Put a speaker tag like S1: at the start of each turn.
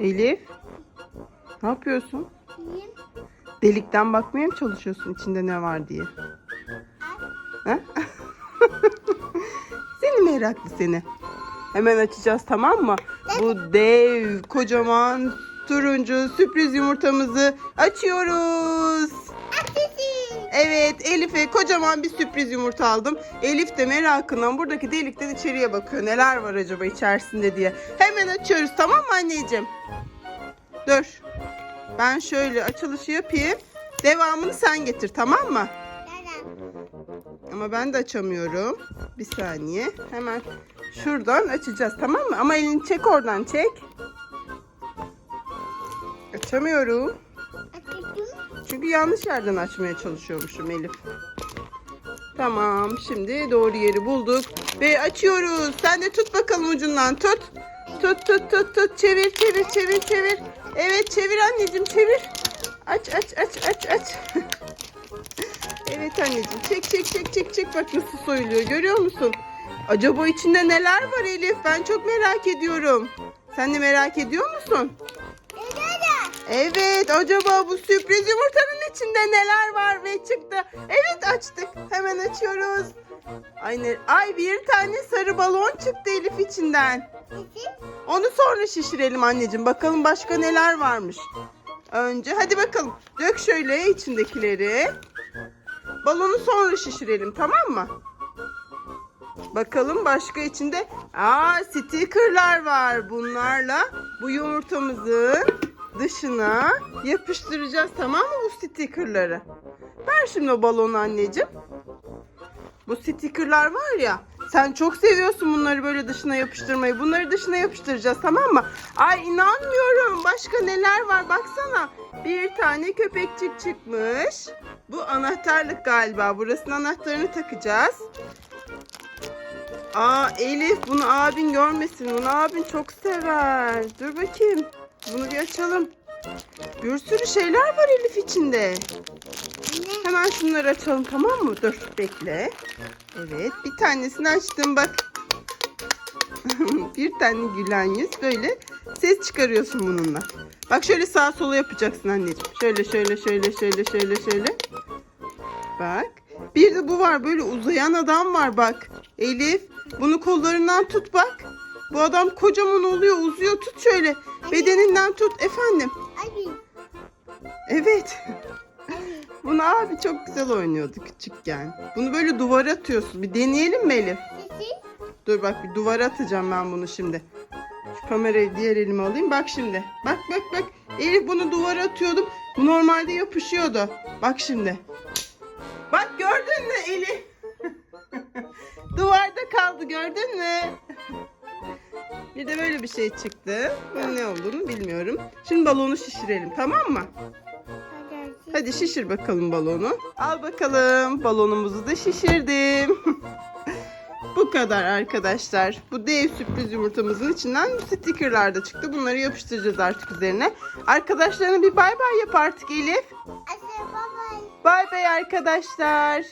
S1: Elif. Ne yapıyorsun? Delikten bakmaya mı çalışıyorsun içinde ne var diye? Ha? seni meraklı seni. Hemen açacağız tamam mı? Bu dev kocaman turuncu sürpriz yumurtamızı açıyoruz. Evet Elif'e kocaman bir sürpriz yumurta aldım. Elif de merakından buradaki delikten içeriye bakıyor. Neler var acaba içerisinde diye. Hemen açıyoruz tamam mı anneciğim? Dur. Ben şöyle açılışı yapayım. Devamını sen getir tamam mı?
S2: Neden?
S1: Ama ben de açamıyorum. Bir saniye. Hemen şuradan açacağız tamam mı? Ama elini çek oradan çek. Açamıyorum. Çünkü yanlış yerden açmaya çalışıyormuşum Elif. Tamam şimdi doğru yeri bulduk ve açıyoruz. Sen de tut bakalım ucundan tut. Tut tut tut tut çevir çevir çevir çevir. Evet çevir anneciğim çevir. Aç aç aç aç aç. evet anneciğim çek çek çek çek çek bak nasıl soyuluyor görüyor musun? Acaba içinde neler var Elif? Ben çok merak ediyorum. Sen de merak ediyor musun? Evet acaba bu sürpriz yumurtanın içinde neler var ve çıktı. Evet açtık. Hemen açıyoruz. Ay, ne- ay bir tane sarı balon çıktı Elif içinden. Onu sonra şişirelim anneciğim. Bakalım başka neler varmış. Önce hadi bakalım. Dök şöyle içindekileri. Balonu sonra şişirelim tamam mı? Bakalım başka içinde. Aa stickerlar var. Bunlarla bu yumurtamızın dışına yapıştıracağız tamam mı bu stickerları? Ver şimdi o balonu anneciğim. Bu stickerlar var ya. Sen çok seviyorsun bunları böyle dışına yapıştırmayı. Bunları dışına yapıştıracağız tamam mı? Ay inanmıyorum. Başka neler var baksana. Bir tane köpekçik çıkmış. Bu anahtarlık galiba. Burasının anahtarını takacağız. Aa Elif bunu abin görmesin. Bunu abin çok sever. Dur bakayım. Bunu bir açalım. Bir sürü şeyler var Elif içinde. Hemen şunları açalım tamam mı? Dur bekle. Evet bir tanesini açtım bak. bir tane gülen yüz böyle ses çıkarıyorsun bununla. Bak şöyle sağa sola yapacaksın anneciğim. Şöyle şöyle şöyle şöyle şöyle şöyle. Bak. Bir de bu var böyle uzayan adam var bak. Elif bunu kollarından tut bak. Bu adam kocaman oluyor uzuyor tut şöyle. Bedeninden tut efendim.
S2: Abi.
S1: Evet.
S2: Abi.
S1: Bunu abi çok güzel oynuyordu küçükken. Bunu böyle duvara atıyorsun. Bir deneyelim mi Elif? Dur bak bir duvara atacağım ben bunu şimdi. Şu kamerayı diğer elime alayım. Bak şimdi. Bak bak bak. Elif bunu duvara atıyordum. Bu normalde yapışıyordu. Bak şimdi. Bak gördün mü Elif? Duvarda kaldı gördün mü? Bir de böyle bir şey çıktı. Bunun ne olduğunu bilmiyorum. Şimdi balonu şişirelim tamam mı?
S2: Hadi.
S1: Şişir bakalım balonu. Al bakalım. Balonumuzu da şişirdim. Bu kadar arkadaşlar. Bu dev sürpriz yumurtamızın içinden bu stickerlar da çıktı. Bunları yapıştıracağız artık üzerine. Arkadaşlarına bir bay bay yap artık Elif. Bay bay arkadaşlar.